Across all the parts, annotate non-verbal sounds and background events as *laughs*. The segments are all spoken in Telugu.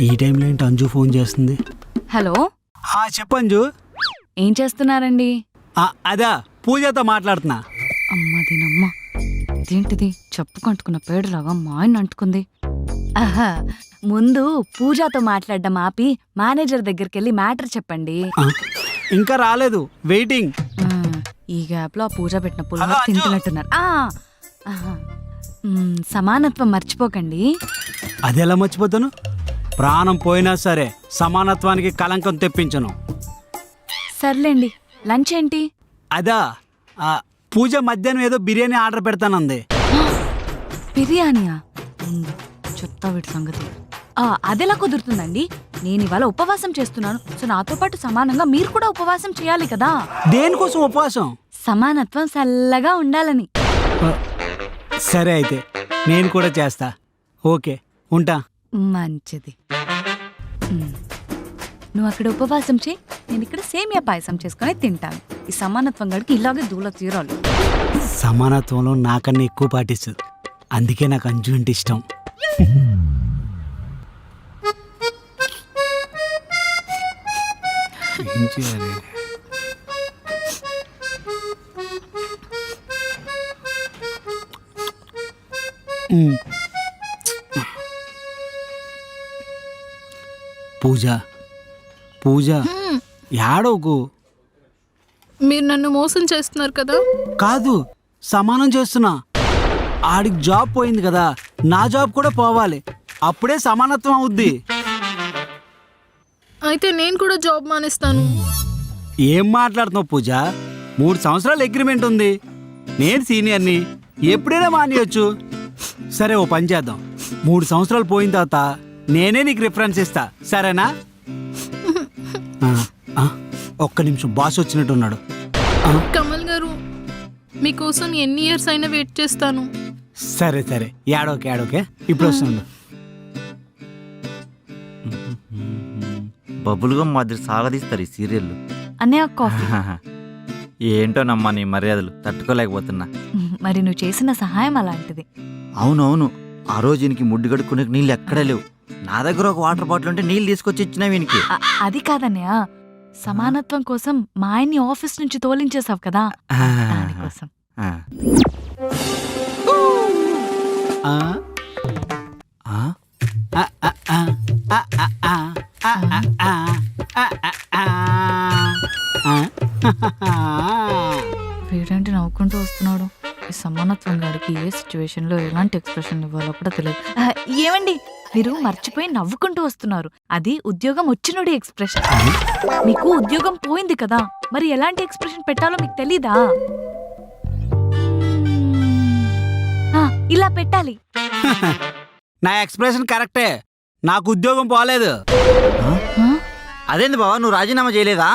ఈ టైంలో ఏంటి అంజు ఫోన్ చేస్తుంది? హలో? ఆ, చెప్పు అంజు. ఏం చేస్తున్నారండి? ఆ, అదా పూజతో మాట్లాడుతున్నా. అమ్మ దీనమ్మ ఇదేంటిది? చెప్పుకుంటుకున్న పేడులాగా మా ఆయన అంటుకుంది. ఆహా ముందు పూజాతో మాట్లాడడం ఆపి మేనేజర్ దగ్గరికి వెళ్ళి మ్యాటర్ చెప్పండి. ఆ, ఇంకా రాలేదు. వెయిటింగ్. ఆ, ఈ గ్యాప్లో ఆ పూజ పెట్టిన పుల్ల. తింటున్నట్టున్నారు. ఆ, ఆహా. మ్, సమానత్వం మర్చిపోకండి. అది ఎలా మర్చిపోతాను? ప్రాణం పోయినా సరే సమానత్వానికి కలంకం తెప్పించను. సర్లేండి లంచ్ ఏంటి? అదా ఆ, పూజ మధ్యాహ్నం ఏదో బిర్యానీ ఆర్డర్ పెడతానంది. బిర్యానీయా? ఉండు, చెప్తా వీటి సంగతి. ఆ, అదెలా కుదురుతుందండి? నేను ఇవాళ ఉపవాసం చేస్తున్నాను సో నాతో పాటు సమానంగా మీరు కూడా ఉపవాసం చేయాలి కదా. దేనికోసం ఉపవాసం? సమానత్వం చల్లగా ఉండాలని. సరే అయితే నేను కూడా చేస్తా. ఓకే ఉంటా. మంచిది. నువ్వు అక్కడ ఉపవాసం చేయి. నేను ఇక్కడ సేమియా పాయసం చేసుకొని తింటాను. ఈ సమానత్వం గడికి ఇలాగే దూల తీరాలి. సమానత్వంలో నాకన్నా ఎక్కువ పాటిస్తుంది. అందుకే నాకు అంజు అంటే ఇష్టం. ఏం చేయాలి ఉమ్. పూజ. పూజ. యాడోకు? మీరు నన్ను మోసం చేస్తున్నారు కదా? కాదు సమానం చేస్తున్నా. ఆడికి జాబ్ పోయింది కదా నా జాబ్ కూడా పోవాలి. అప్పుడే సమానత్వం అవుద్ది. అయితే నేను కూడా జాబ్ మానేస్తాను. ఏం మాట్లాడుతున్నావు పూజ? మూడు సంవత్సరాల అగ్రిమెంట్ ఉంది. నేను సీనియర్ని ఎప్పుడైనా మానేయొచ్చు. సరే ఓ పని చేద్దాం. మూడు సంవత్సరాలు పోయిన తర్వాత నేనే నీకు రిఫరెన్స్ ఇస్తా సరేనా? ఆ, ఆ, ఒక్క నిమిషం బాస్ వచ్చినట్టున్నాడు. ఆ, కమల్ గారు మీకోసం ఎన్ని ఇయర్స్ అయినా వెయిట్ చేస్తాను. సరే సరే. ఏడోకే ఏడోకే ఇప్పుడు వస్తుండు బబుల్గా మాదిరి సాగదీస్తారు ఈ సీరియల్ అన్నయ్య కాఫీ. *laughs* ఏంటోనమ్మా నీ మర్యాదలు తట్టుకోలేకపోతున్నా. మరి నువ్వు చేసిన సహాయం అలాంటిది. అవునవును. ఆ రోజు ఈయనకి ముడ్డు కడుక్కునే నీళ్ళు ఎక్కడా లేవు. నా దగ్గర ఒక వాటర్ బాటిల్ ఉంటే నీళ్ళు తీసుకొచ్చి ఇచ్చినా వీనికి అ- అది కాదన్నయ్య సమానత్వం కోసం మా ఆయన్ని ఆఫీస్ నుంచి తోలించేసావు కదా దానికోసం ఆ. ఆ ఆ ఆ ఆ ఆ ఆ ఆ ఆ ఆ ఆ ఆ ఆ ఆ వీడేంటి నవ్వుకుంటూ వస్తున్నాడు సమానత్వం గాడికి ఏ సిచ్యువేషన్లో ఎలాంటి ఎక్స్ప్రెషన్ ఇవ్వాలో కూడా తెలియదు. ఏమండి? మీరు మర్చిపోయి నవ్వుకుంటూ వస్తున్నారు. అది ఉద్యోగం వచ్చినోడి ఎక్స్ప్రెషన్ మీకు ఉద్యోగం పోయింది కదా. మరి ఎలాంటి ఎక్స్ప్రెషన్ పెట్టాలో మీకు తెలీదా? ఇలా పెట్టాలి. నా ఎక్స్ప్రెషన్ కరెక్టే నాకు ఉద్యోగం పోలేదు? అదేంది బావా నువ్వు రాజీనామా చేయలేదా?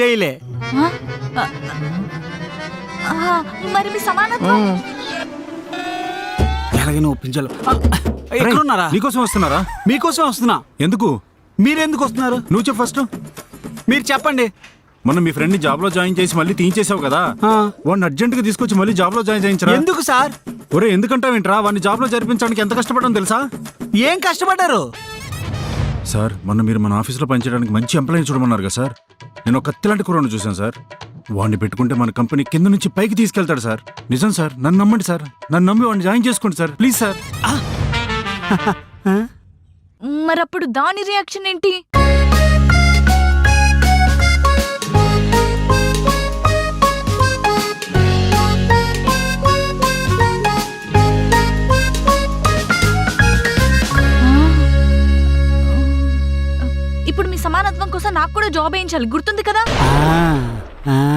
చేయలే. మరి మీ సమానత్వం? ఎలాగైనా ఒప్పించాలి ఎక్కడున్నారా? నీకోసం వస్తున్నారా? మీకోసం వస్తున్నా. ఎందుకు? మీరెందుకు వస్తున్నారు? నువ్వు చెప్పు ఫస్ట్. మీరు చెప్పండి. మొన్న మీ ఫ్రెండ్ని జాబ్లో జాయిన్ చేసి మళ్ళీ తీయించేసావు కదా. ఆ, వాడిని అర్జెంట్గా తీసుకొచ్చి మళ్ళీ జాబ్లో జాయిన్ చేయించరా? ఎందుకు సార్? ఒరే ఎందుకంటావేంట్రా? వాడిని జాబ్లో జరిపించడానికి ఎంత కష్టపడడం తెలుసా? ఏం కష్టపడ్డారు? సార్ మొన్న మీరు మన ఆఫీస్లో పనిచేయడానికి మంచి ఎంప్లాయీ చూడమన్నారు కదా సార్. నేను ఒక కత్తిలాంటి కుర్రాన్ని చూశాను సార్. వాడిని పెట్టుకుంటే మన కంపెనీ కింద నుంచి పైకి తీసుకెళ్తాడు సార్. నిజం సార్ నన్ను నమ్మండి సార్. నన్ను నమ్మి వాడిని జాయిన్ చేసుకోండి సార్. Please sir. మరప్పుడు దాని రియాక్షన్ ఏంటి? ఇప్పుడు మీ సమానత్వం కోసం నాకు కూడా జాబ్ వేయించాలి. గుర్తుంది కదా? ఆ, ఆ.